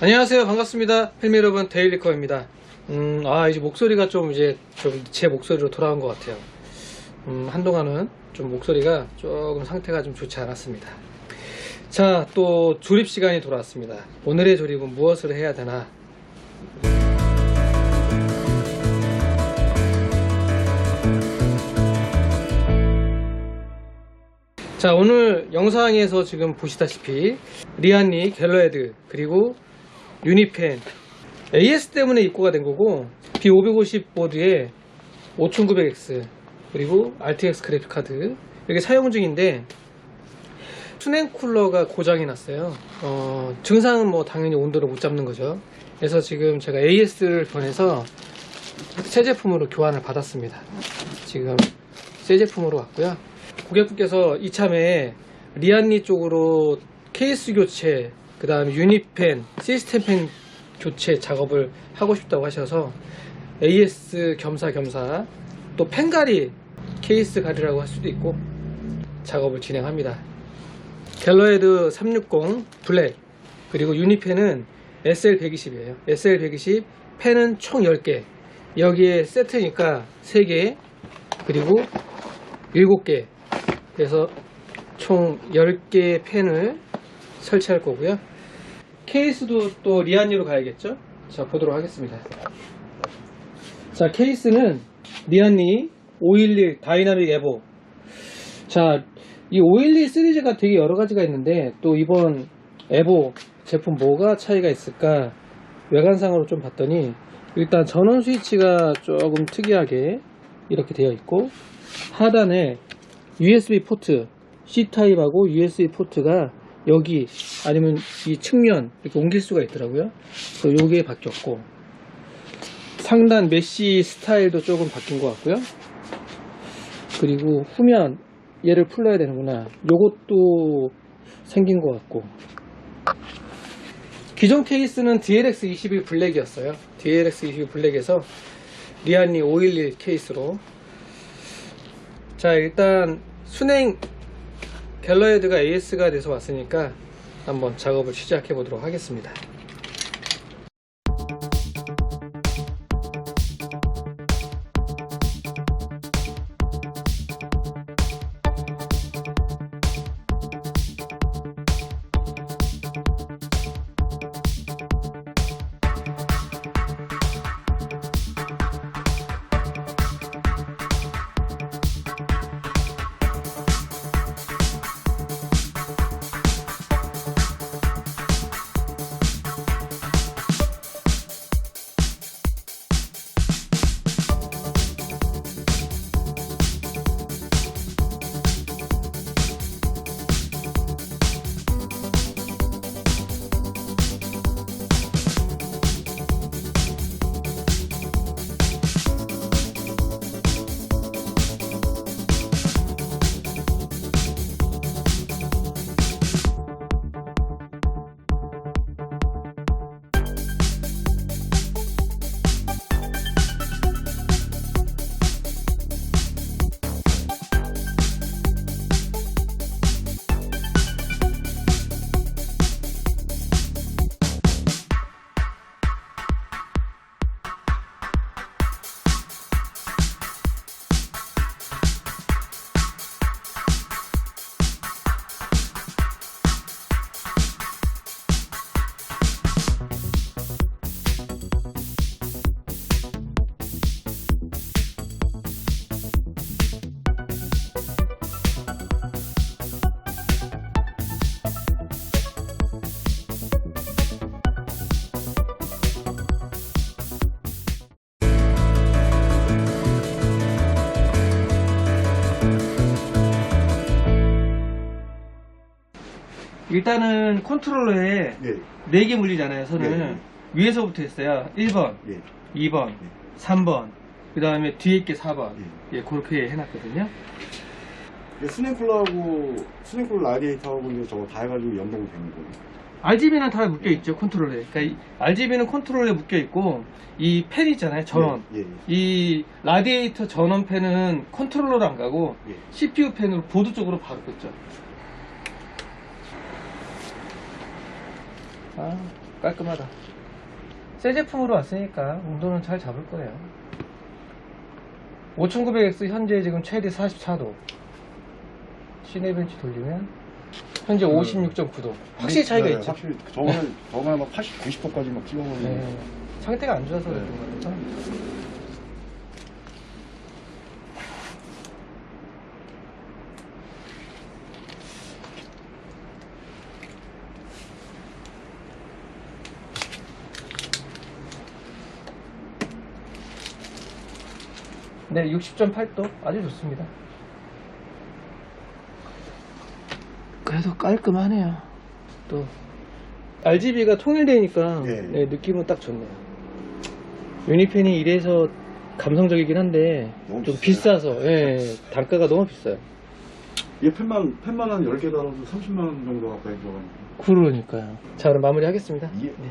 안녕하세요. 반갑습니다. 필미 여러분, 데일리커입니다. 음, 아, 이제 목소리가 좀 이제 좀 제 목소리로 돌아온 것 같아요. 음, 한동안은 좀 목소리가 조금 상태가 좀 좋지 않았습니다. 자, 또 조립 시간이 돌아왔습니다. 오늘의 조립은 무엇을 해야 되나? 자, 오늘 영상에서 지금 보시다시피 리안리, 갤러헤드, 그리고 유니펜 AS 때문에 입고가 된 거고 B550 보드에 5900X 그리고 RTX 그래픽 카드 이렇게 사용 중인데 수냉 쿨러가 고장이 났어요. 어, 증상은 뭐 당연히 온도를 못 잡는 거죠. 그래서 지금 제가 AS를 변해서 새 제품으로 교환을 받았습니다. 지금 새 제품으로 왔고요. 고객분께서 이참에 리안리 쪽으로 케이스 교체, 그 다음에 유니펜, 시스템 펜 교체 작업을 하고 싶다고 하셔서 AS 겸사겸사 또 펜가리 케이스 가리라고 할 수도 있고 작업을 진행합니다. 갤러헤드 360 블랙 그리고 유니펜은 SL120이에요. SL120 펜은 총 10개 여기에 세트니까 3개 그리고 7개 그래서 총 10개의 펜을 설치할 거고요. 케이스도 또 리안리로 가야겠죠? 자, 보도록 하겠습니다. 자, 케이스는 리안리 511 다이나믹 에보. 자, 이 511 시리즈가 되게 여러 가지가 있는데 또 이번 에보 제품 뭐가 차이가 있을까 외관상으로 좀 봤더니 일단 전원 스위치가 조금 특이하게 이렇게 되어 있고 하단에 USB 포트 C 타입하고 USB 포트가 여기 아니면 이 측면 이렇게 옮길 수가 있더라고요. 그래서 요게 바뀌었고 상단 메쉬 스타일도 조금 바뀐 것 같고요. 그리고 후면 얘를 풀러야 되는구나. 요것도 생긴 것 같고 기존 케이스는 DLX 21 블랙이었어요. DLX 21 블랙에서 리안리 511 케이스로 자 일단 순행 갤러헤드가 AS가 돼서 왔으니까 한번 작업을 시작해 보도록 하겠습니다. 일단은 컨트롤러에 예, 4개 물리잖아요, 선을. 네. 위에서부터 했어요. 1번, 예, 2번, 네. 3번, 그 다음에 뒤에 게 4번. 예. 예, 그렇게 해놨거든요. 이게 스냅쿨러하고 스냅쿨러 라디에이터하고 이제 저거 다 해가지고 연동이 되는 거예요. RGB는 다 묶여있죠, 컨트롤러에. 그러니까 이 RGB는 컨트롤러에 묶여있고, 이 펜 있잖아요, 전원. 예, 예, 이 라디에이터 전원 펜은 컨트롤러로 안 가고, 예. CPU 펜으로 보드 쪽으로 바로 꽂죠. 아, 깔끔하다. 새 제품으로 왔으니까 온도는 잘 잡을 거예요. 5900X 현재 지금 최대 44도. 시내벤치 돌리면 현재 56.9도. 확실히 차이가 네, 있죠. 확실히 저번에 저번에 막 80, 90도까지 막 찍어버리고 네. 상태가 안 좋아서 네. 그런 것 같아서. 네, 60.8도 아주 좋습니다. 그래도 깔끔하네요. 또 RGB가 통일되니까 예. 네, 느낌은 딱 좋네요. 유니펜이 이래서 감성적이긴 한데 너무 좀 비싸요. 비싸서 예, 단가가 너무 비싸요. 이게 펜만 펜만 한 10개 달아도 30만 원 정도 가까이 들어가니까 그러니까요. 자 그럼 마무리하겠습니다. 예. 네.